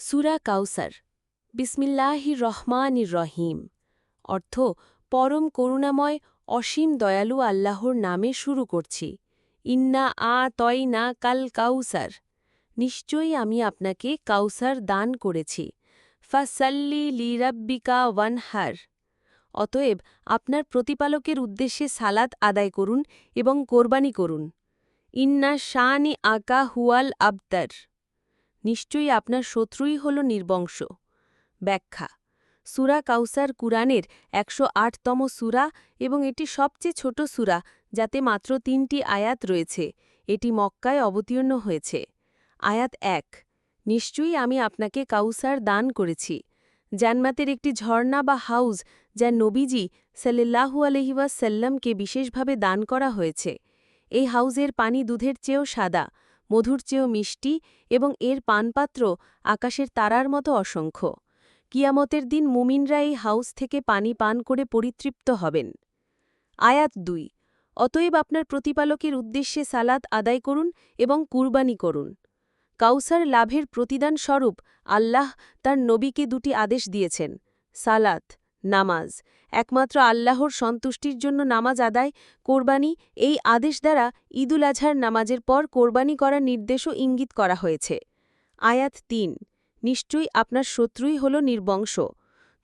সুরা কাউসার, বিসমিল্লাহির রহমানির রহিম, অর্থ, পরম করুণাময়, অসীম দয়ালু আল্লাহর নামে শুরু করছি। ইন্না আ তয় না কাল কাউসার, নিশ্চয়ই আমি আপনাকে কাউসার দান করেছি। ফাসাল্লি লিরাব্বিকা ওয়ানহার, অতএব আপনার প্রতিপালকের উদ্দেশ্যে সালাত আদায় করুন এবং কোরবানি করুন। ইন্না শানি আকা হুয়াল আবতার নিশ্চয়ই আপনার শত্রুই হল নির্বংশ। ব্যাখ্যা, সুরা কাউসার কুরআনের একশো আটতম সুরা এবং এটি সবচেয়ে ছোট সুরা, যাতে মাত্র তিনটি আয়াত রয়েছে। এটি মক্কায় অবতীর্ণ হয়েছে। আয়াত এক, নিশ্চয়ই আমি আপনাকে কাউসার দান করেছি। জান্নাতের একটি ঝর্ণা বা হাউজ যা নবীজি সাল্লাহু আলহিওয়াসাল্লামকে বিশেষভাবে দান করা হয়েছে। এই হাউজের পানি দুধের চেয়েও সাদা। মধুর চেয়েও মিষ্টি এবং এর পানপাত্র আকাশের তারার মতো অসংখ্য। কিয়ামতের দিন মুমিনরা এই হাউস থেকে পানি পান করে পরিতৃপ্ত হবেন। আয়াত দুই, অতএব আপনার প্রতিপালকের উদ্দেশ্যে সালাদ আদায় করুন এবং কুরবানি করুন। কাউসার লাভের প্রতিদান স্বরূপ আল্লাহ তার নবীকে দুটি আদেশ দিয়েছেন, সালাত নামাজ। একমাত্র আল্লাহর সন্তুষ্টির জন্য নামাজ আদায়, কোরবানি এই আদেশ দ্বারা ঈদুল আজহার নামাজের পর কোরবানি করার নির্দেশও ইঙ্গিত করা হয়েছে। আয়াত তিন, নিশ্চয়ই আপনার শত্রুই হল নির্বংশ।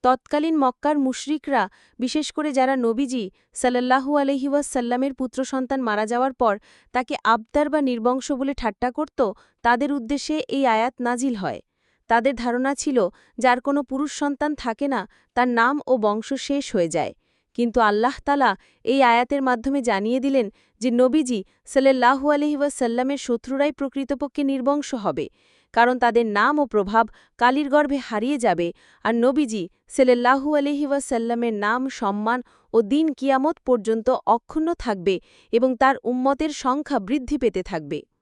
তৎকালীন মক্কার মুশরিকরা, বিশেষ করে যারা নবীজি সাল্লাহু আলহিউসাল্লামের পুত্র সন্তান মারা যাওয়ার পর তাকে আবদার বা নির্বংশ বলে ঠাট্টা করত, তাদের উদ্দেশ্যে এই আয়াত নাজিল হয়। তাদের ধারণা ছিল, যার কোনো পুরুষ সন্তান থাকে না, তার নাম ও বংশ শেষ হয়ে যায়। কিন্তু আল্লাহ তালা এই আয়াতের মাধ্যমে জানিয়ে দিলেন যে নবীজি সাল্লাহু আলহিউসাল্লামের শত্রুরাই প্রকৃতপক্ষে নির্বংশ হবে, কারণ তাদের নাম ও প্রভাব কালির গর্ভে হারিয়ে যাবে, আর নবীজি সেলেল্লাহু আলহিউসাল্লামের নাম, সম্মান ও দিন কিয়ামত পর্যন্ত অক্ষুণ্ণ থাকবে এবং তার উম্মতের সংখ্যা বৃদ্ধি পেতে থাকবে।